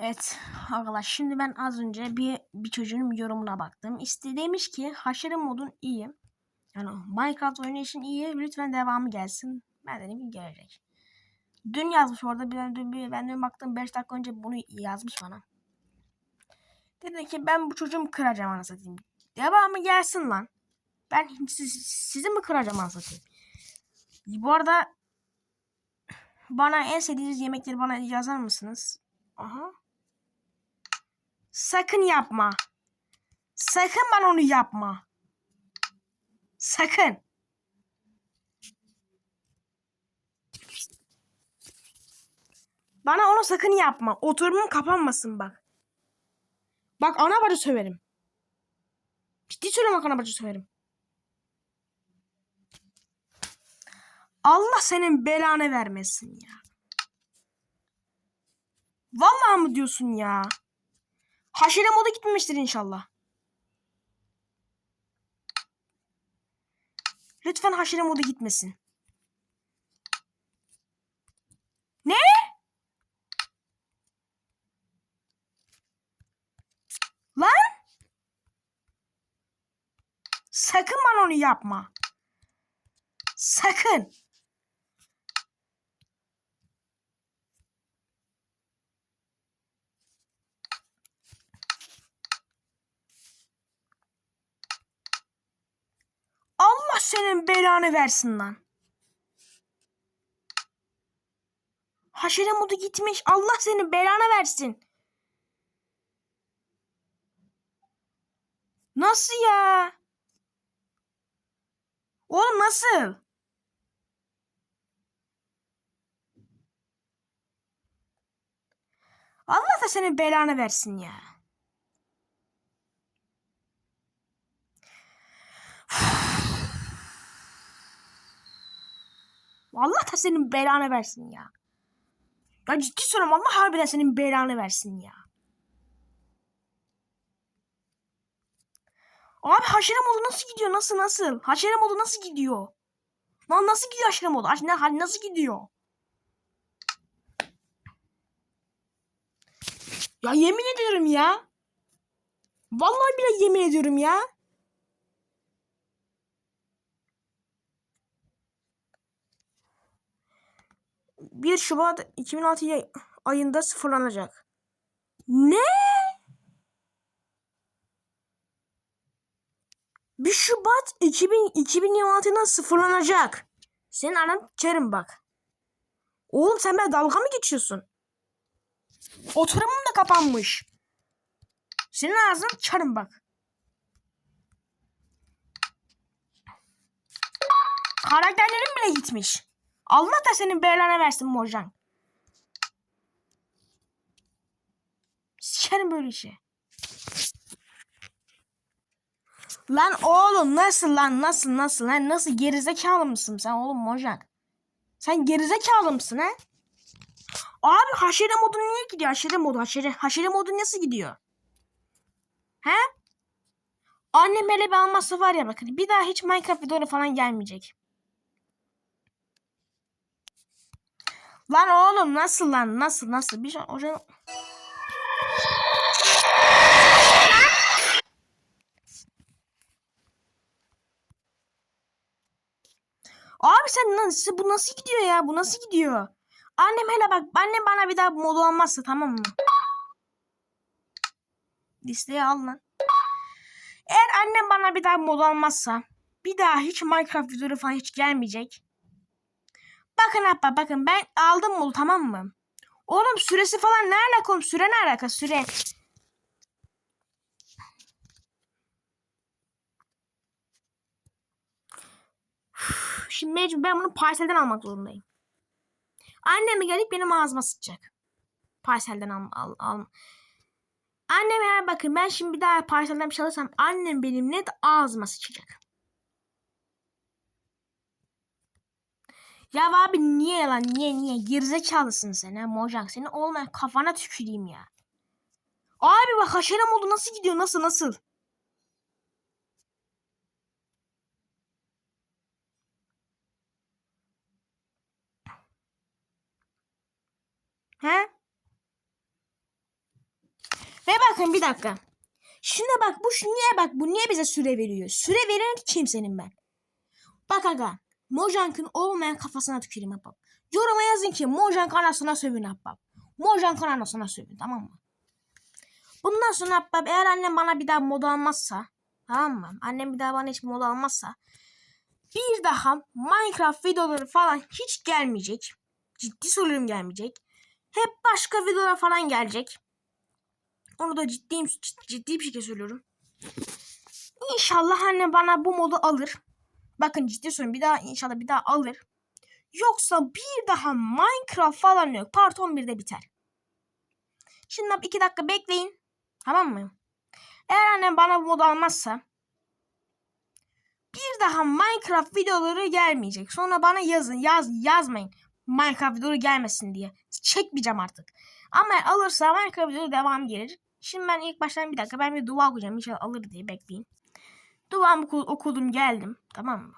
Evet arkadaşlar şimdi ben az önce bir bir çocuğun yorumuna baktım. İşte demiş ki haşere modun iyi. Yani Minecraft oynayışın iyi. Lütfen devamı gelsin. Ben dedim ki gelecek. Dün yazmış orada. Ben dün, ben dün baktım 5 dakika önce bunu yazmış bana. Dedi ki ben bu çocuğumu kıracağım anasını satayım. Devamı gelsin lan. Ben siz, sizi mi kıracağım anasını. Bu arada bana en sevdiğiniz yemekleri bana yazar mısınız? Aha. Sakın yapma. Sakın bana onu yapma. Sakın. Bana onu sakın yapma. Oturumum kapanmasın bak. Bak ana bacı söverim. Ciddi söylüyorum bak ana bacı söverim. Allah senin belanı vermesin ya. Vallahi mı diyorsun ya? Haşere moda gitmemiştir inşallah. Lütfen haşere moda gitmesin. Ne? Lan? Sakın bana onu yapma. Sakın. Allah senin belanı versin lan. Haşere modu gitmiş. Allah senin belanı versin. Nasıl ya? Oğlum nasıl? Allah da senin belanı versin ya. Allah da senin belanı versin ya. Ya ciddi soruyorum Allah harbiden senin belanı versin ya. Abi haşere modu nasıl gidiyor? Nasıl nasıl? Haşere modu nasıl gidiyor? Lan nasıl gidiyor haşere modu? Ne- Nasıl gidiyor? Ya yemin ediyorum ya. Vallahi bile yemin ediyorum ya. Bir Şubat 2006 y- ayında sıfırlanacak. Ne? Bir Şubat 2000, 2026'da sıfırlanacak. Senin anan çerim bak. Oğlum sen ben dalga mı geçiyorsun? Oturumum da kapanmış. Senin ağzına çarım bak. Karakterlerin bile gitmiş. Allah da senin belanı versin Morjan. Sikerim böyle işi. Lan oğlum nasıl lan nasıl nasıl lan nasıl gerizekalı mısın sen oğlum Morjan? Sen gerizekalı mısın he? Abi haşere modu niye gidiyor? Haşere modu haşere. Haşere modu nasıl gidiyor? He? Annem hele bir almazsa var ya bakın bir daha hiç Minecraft videoları falan gelmeyecek. Lan oğlum nasıl lan nasıl nasıl bir şey hocam Abi sen nasıl bu nasıl gidiyor ya bu nasıl gidiyor? Annem hele bak annem bana bir daha modu almazsa tamam mı? Listeye al lan. Eğer annem bana bir daha modu almazsa bir daha hiç Minecraft videoları falan hiç gelmeyecek. Bakın abla bakın ben aldım modu tamam mı? Oğlum süresi falan ne alaka oğlum? Süre ne alaka süre? Şimdi mecbur ben bunu parselden almak zorundayım. Annem gelip benim ağzıma sıçacak. Parselden al, al, al. Annem eğer bakın ben şimdi bir daha parselden bir şey alırsam annem benim net ağzıma sıçacak. Ya abi niye lan niye niye gerizekalısın sen ha Mojang seni olmayan kafana tüküreyim ya. Abi bak haşeram oldu nasıl gidiyor nasıl nasıl? He? Ve bakın bir dakika. Şimdi bak bu niye bak bu niye bize süre veriyor? Süre veren kimsenin ben. Bak aga. Mojank'ın olmayan kafasına tüküreyim Abbab. Yoruma yazın ki Mojank anasına sövün Abbab. Mojank'ın anasına sövün tamam mı? Bundan sonra Abbab eğer annem bana bir daha mod almazsa tamam mı? Annem bir daha bana hiç mod almazsa bir daha Minecraft videoları falan hiç gelmeyecek. Ciddi söylüyorum gelmeyecek. Hep başka videolar falan gelecek. Onu da ciddiyim, ciddi bir şekilde söylüyorum. İnşallah anne bana bu modu alır. Bakın ciddi söylüyorum bir daha inşallah bir daha alır. Yoksa bir daha Minecraft falan yok. Part 11'de biter. Şimdi iki dakika bekleyin. Tamam mı? Eğer annem bana bu modu almazsa bir daha Minecraft videoları gelmeyecek. Sonra bana yazın. Yaz yazmayın. Minecraft videoları gelmesin diye. Çekmeyeceğim artık. Ama alırsa Minecraft videoları devam gelir. Şimdi ben ilk baştan bir dakika ben bir dua okuyacağım. İnşallah alır diye bekleyin. Duamı oku- okudum geldim. Tamam mı?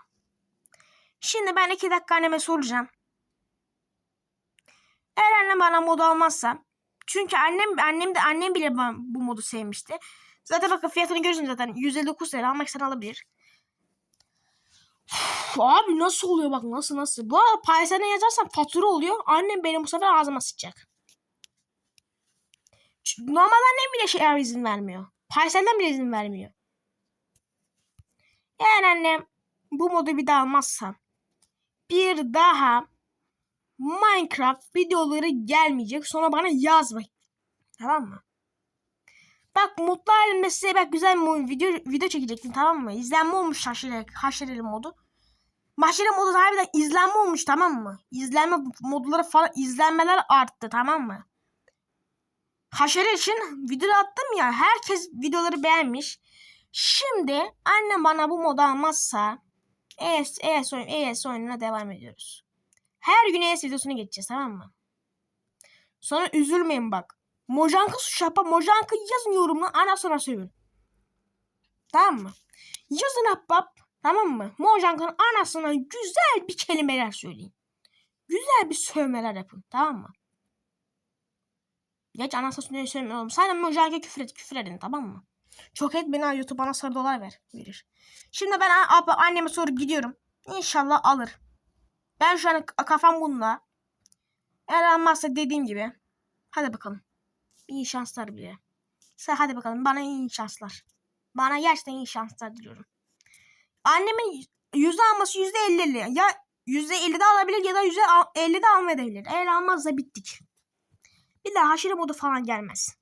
Şimdi ben iki dakika anneme soracağım. Eğer annem bana mod almazsa çünkü annem annem de annem bile bu modu sevmişti. Zaten bakın fiyatını görüyorsunuz zaten 159 lira almak isteyen alabilir. Uf, abi nasıl oluyor bak nasıl nasıl. Bu arada Paysel'e yazarsan fatura oluyor. Annem benim bu sefer ağzıma sıçacak. Normal annem bile şey izin vermiyor. Paysel'den bile izin vermiyor. Eğer annem bu modu bir daha almazsa bir daha Minecraft videoları gelmeyecek. Sonra bana yazma. Tamam mı? Bak mutlu halimde size bak güzel bir video video çekecektim tamam mı? İzlenme olmuş haşere, haşereli modu. Haşere modu harbiden izlenme olmuş tamam mı? İzlenme modları falan izlenmeler arttı tamam mı? Haşere için video attım ya herkes videoları beğenmiş. Şimdi annem bana bu modu almazsa ES, ES, oyun, ES oyununa devam ediyoruz. Her gün ES videosunu geçeceğiz tamam mı? Sonra üzülmeyin bak. Mojank'ı suç yapma. Mojank'ı yazın yorumla anasına sövün. Tamam mı? Yazın ahbap. Tamam mı? Mojank'ın anasına güzel bir kelimeler söyleyin. Güzel bir sövmeler yapın. Tamam mı? Geç anasına söylemeyin oğlum. Sadece Mojank'a küfür, et, küfür edin tamam mı? Çok et beni YouTube bana sarı dolar ver. Verir. Şimdi ben anneme sorup gidiyorum. İnşallah alır. Ben şu an kafam bununla. Eğer almazsa dediğim gibi. Hadi bakalım. İyi şanslar bile. Sen hadi bakalım bana iyi şanslar. Bana gerçekten iyi şanslar diliyorum. Annemin yüzde alması yüzde elli. Ya yüzde elli de alabilir ya da yüzde elli de almayabilir. Eğer almazsa bittik. Bir daha haşire modu falan gelmez.